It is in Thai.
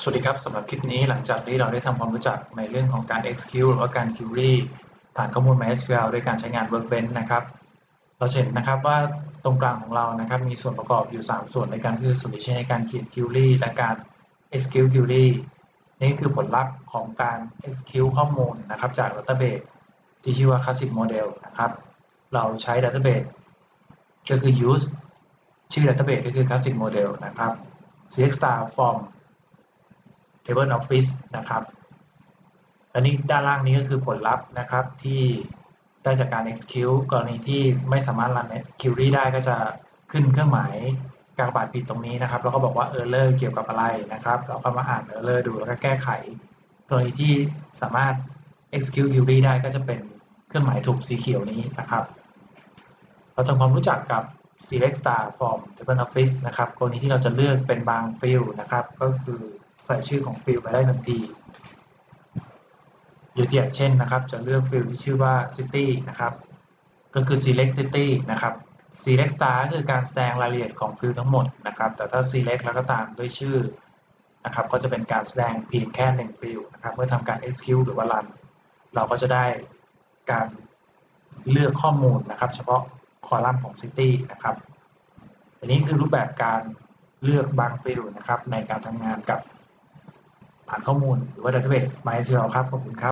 สวัสดีครับสำหรับคลิปนี้หลังจากที่เราได้ทำความรู้จักในเรื่องของการ execute หรือว่าการ query ฐานข้อมูล MySQL ด้วยการใช้งาน Workbench นะครับ เราเห็นนะครับว่าตรงกลางของเรานะครับมีส่วนประกอบอยู่ 3 ส่วนในการคือส่วนที่ใช้ในการเขียน query และการ execute query นี่คือผลลัพธ์ของการ execute ข้อมูลนะครับจาก database ที่ชื่อว่า classic model นะครับ เราใช้ database ก็คือ use ชื่อ database ก็คือ classic model นะครับ select star from table office นะครับและนี่ด้านล่างนี้ก็คือผลลัพธ์นะครับที่ได้จากการ execute กรณีที่ไม่สามารถ run query ได้ก็จะขึ้นเครื่องหมายกากบาทผิดตรงนี้นะครับ แล้วก็บอกว่า error เกี่ยวกับอะไรนะครับเราก็มาอ่าน error ดูแล้วก็แก้ไขกรณีที่สามารถ execute query ได้ก็จะเป็นเครื่องหมายถูกสีเขียวนี้นะครับ เราทำความรู้จักกับ select star from table office นะครับ กรณีที่เราจะเลือกเป็นบางฟิลนะครับ ก็คือ ใส่ชื่อของฟิลไปได้ทันทียกตัวอย่างเช่นนะครับ จะเลือกฟิลที่ชื่อว่า city นะครับ ก็คือ select city นะครับ select star ก็คือการแสดงรายละเอียดของฟิลทั้งหมดนะครับ แต่ถ้า select แล้วก็ตามด้วยชื่อนะครับ ก็จะเป็นการแสดงเพียงแค่หนึ่งฟิลนะครับ เมื่อทำการ execute หรือว่า run เราก็จะได้การเลือกข้อมูลนะครับ เฉพาะคอลัมน์ของ city นะครับ อันนี้คือรูปแบบการเลือกบางฟิลนะครับในการทำงานกับ ฐานข้อมูลหรือว่า database MySQL ครับ ขอบคุณครับ